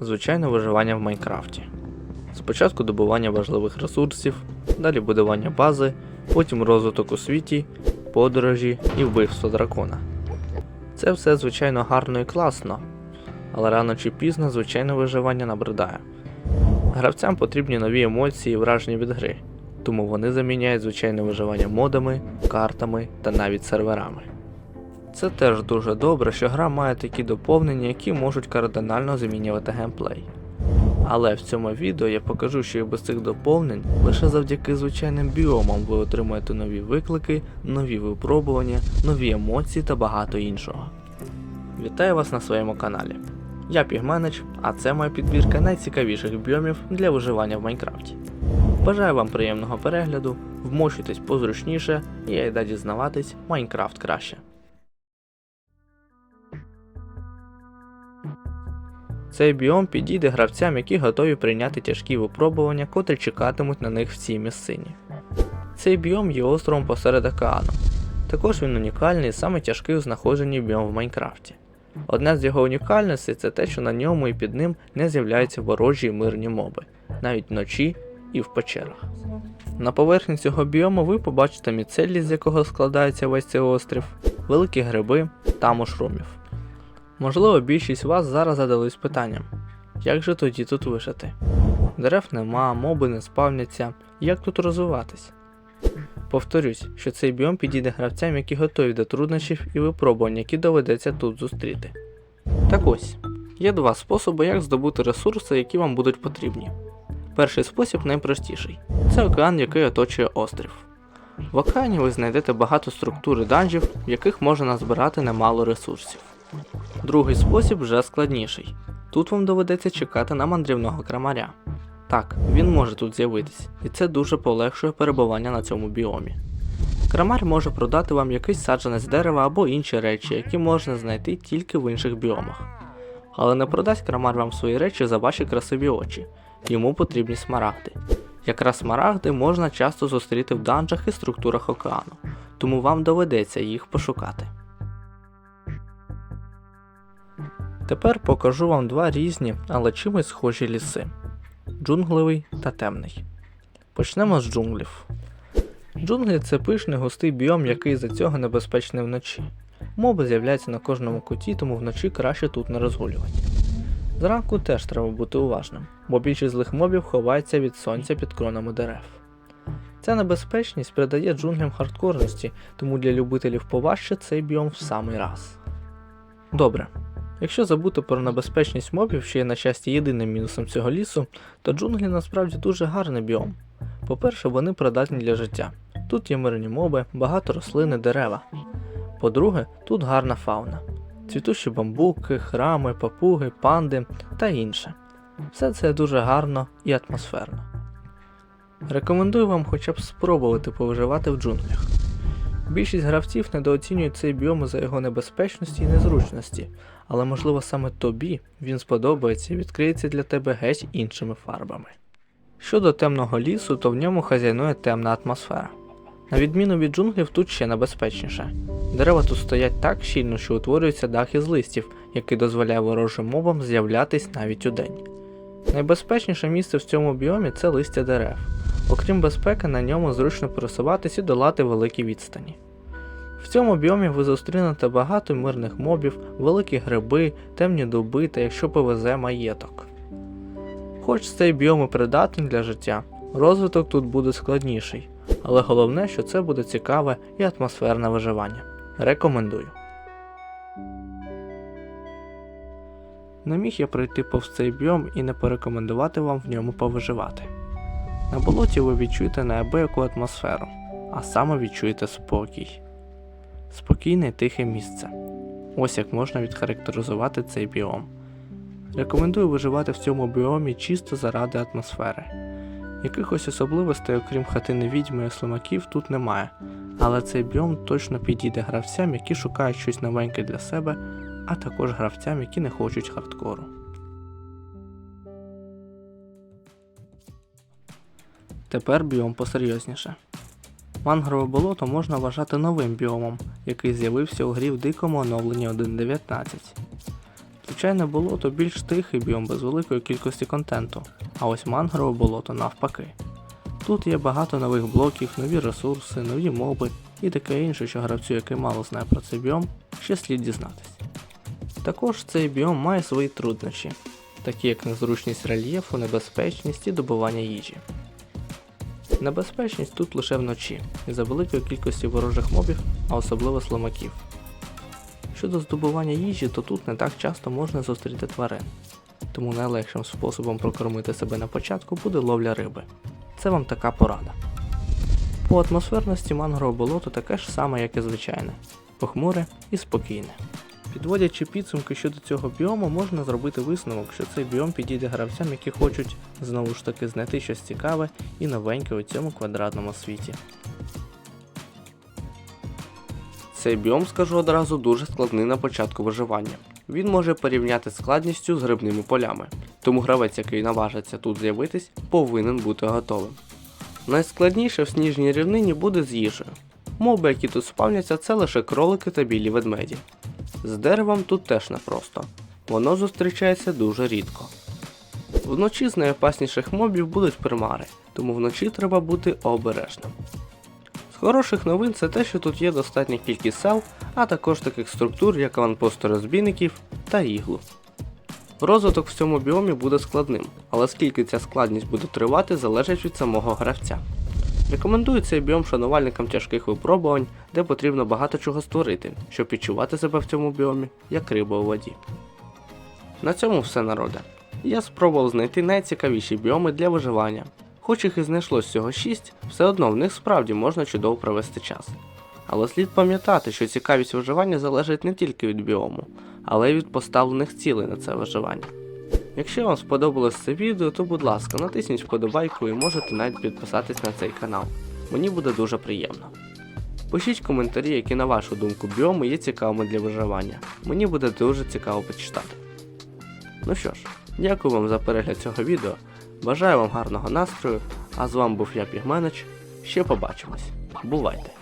звичайне виживання в Майнкрафті. Спочатку добування важливих ресурсів, далі будування бази, потім розвиток у світі, подорожі і вбивство дракона. Це все звичайно гарно і класно, але рано чи пізно звичайне виживання набридає. Гравцям потрібні нові емоції і враження від гри, тому вони заміняють звичайне виживання модами, картами та навіть серверами. Це теж дуже добре, що гра має такі доповнення, які можуть кардинально змінювати геймплей. Але в цьому відео я покажу, що і без цих доповнень лише завдяки звичайним біомам ви отримаєте нові виклики, нові випробування, нові емоції та багато іншого. Вітаю вас на своєму каналі. Я Пігменич, а це моя підбірка найцікавіших біомів для виживання в Майнкрафті. Бажаю вам приємного перегляду, вмощуйтесь позручніше і я йду дізнаватись Майнкрафт краще. Цей біом підійде гравцям, які готові прийняти тяжкі випробування, котрі чекатимуть на них в цій місцині. Цей біом є островом посеред океану. Також він унікальний і саме тяжкий у знаходженні біом в Майнкрафті. Одна з його унікальностей це те, що на ньому і під ним не з'являються ворожі і мирні моби, навіть вночі і в печерах. На поверхні цього біому ви побачите міцелій, з якого складається весь цей острів, великі гриби та мушрумів. Можливо, більшість вас зараз задались питанням, як же тоді тут вижити? Дерев нема, моби не спавняться, як тут розвиватись? Повторюсь, що цей біом підійде гравцям, які готові до труднощів і випробувань, які доведеться тут зустріти. Так ось, є два способи, як здобути ресурси, які вам будуть потрібні. Перший спосіб найпростіший це океан, який оточує острів. В океані ви знайдете багато структур і данжів, в яких можна назбирати немало ресурсів. Другий спосіб вже складніший. Тут вам доведеться чекати на мандрівного крамаря. Так, він може тут з'явитись, і це дуже полегшує перебування на цьому біомі. Крамар може продати вам якийсь саджанець дерева або інші речі, які можна знайти тільки в інших біомах. Але не продасть крамар вам свої речі за ваші красиві очі, йому потрібні смарагди. Якраз смарагди можна часто зустріти в данжах і структурах океану, тому вам доведеться їх пошукати. Тепер покажу вам два різні, але чимось схожі ліси джунглевий та темний. Почнемо з джунглів. Джунглі це пишний густий біом, який за цього небезпечний вночі. Моби з'являються на кожному куті, тому вночі краще тут не розгулювати. Зранку теж треба бути уважним, бо більшість злих мобів ховається від сонця під кронами дерев. Ця небезпечність придає джунглям хардкорності, тому для любителів поважче цей біом в самий раз. Добре, Якщо забути про небезпечність мобів, що є на щастя єдиним мінусом цього лісу, то джунглі насправді дуже гарний біом. По-перше, вони придатні для життя. Тут є мирні моби, багато рослин і дерева. По-друге, тут гарна фауна. Цвітущі бамбуки, храми, папуги, панди та інше. Все це дуже гарно і атмосферно. Рекомендую вам хоча б спробувати повиживати в джунглях. Більшість гравців недооцінюють цей біом за його небезпечності і незручності, але можливо саме тобі він сподобається і відкриється для тебе геть іншими фарбами. Щодо темного лісу, то в ньому хазяйнує темна атмосфера. На відміну від джунглів, тут ще небезпечніше. Дерева тут стоять так щільно, що утворюється дах із листів, який дозволяє ворожим мобам з'являтись навіть удень. Найбезпечніше місце в цьому біомі це листя дерев. Окрім безпеки, на ньому зручно пересуватись і долати великі відстані. В цьому біомі ви зустрінете багато мирних мобів, великі гриби, темні дуби та якщо повезе маєток. Хоч цей біом і придатний для життя, розвиток тут буде складніший, але головне, що це буде цікаве і атмосферне виживання. Рекомендую. Не міг я пройти повз цей біом і не порекомендувати вам в ньому повиживати. На болоті ви відчуєте неабияку атмосферу, а саме відчуєте спокій. Спокійне тихе місце. Ось як можна відхарактеризувати цей біом. Рекомендую виживати в цьому біомі чисто заради атмосфери. Якихось особливостей, окрім хатини відьми і слимаків, тут немає, але цей біом точно підійде гравцям, які шукають щось новеньке для себе, а також гравцям, які не хочуть хардкору. Тепер біом посерйозніше. Мангрове болото можна вважати новим біомом, який з'явився у грі в дикому оновленні 1.19. Звичайне болото більш тихий біом без великої кількості контенту, а ось мангрове болото навпаки. Тут є багато нових блоків, нові ресурси, нові моби і таке інше, що гравцю, який мало знає про цей біом, ще слід дізнатись. Також цей біом має свої труднощі, такі як незручність рельєфу, небезпечність і добування їжі. Небезпечність тут лише вночі, із-за великої кількості ворожих мобів, а особливо слимаків. Щодо здобування їжі, то тут не так часто можна зустріти тварин, тому найлегшим способом прокормити себе на початку буде ловля риби. Це вам така порада. По атмосферності мангрове болото таке ж саме, як і звичайне, похмуре і спокійне. Підводячи підсумки щодо цього біому, можна зробити висновок, що цей біом підійде гравцям, які хочуть знову ж таки знайти щось цікаве і новеньке у цьому квадратному світі. Цей біом, скажу одразу, дуже складний на початку виживання. Він може порівняти складністю з грибними полями, тому гравець, який наважиться тут з'явитись, повинен бути готовим. Найскладніше в сніжній рівнині буде з їжею. Моби, які тут спавняться, це лише кролики та білі ведмеді. З деревом тут теж непросто, воно зустрічається дуже рідко. Вночі з найопасніших мобів будуть примари, тому вночі треба бути обережним. З хороших новин це те, що тут є достатня кількість сел, а також таких структур, як аванпости розбійників та іглу. Розвиток в цьому біомі буде складним, але скільки ця складність буде тривати, залежить від самого гравця. Рекомендую цей біом шанувальникам тяжких випробувань, де потрібно багато чого створити, щоб відчувати себе в цьому біомі як риба у воді. На цьому все народе. Я спробував знайти найцікавіші біоми для виживання. Хоч їх і знайшлось всього 6, все одно в них справді можна чудово провести час. Але слід пам'ятати, що цікавість виживання залежить не тільки від біому, але й від поставлених цілей на це виживання. Якщо вам сподобалось це відео, то будь ласка, натисніть вподобайку і можете навіть підписатись на цей канал. Мені буде дуже приємно. Пишіть коментарі, які на вашу думку біоми є цікавими для виживання. Мені буде дуже цікаво почитати. Ну що ж, дякую вам за перегляд цього відео. Бажаю вам гарного настрою, а з вами був я Пігменич. Ще побачимось. Бувайте!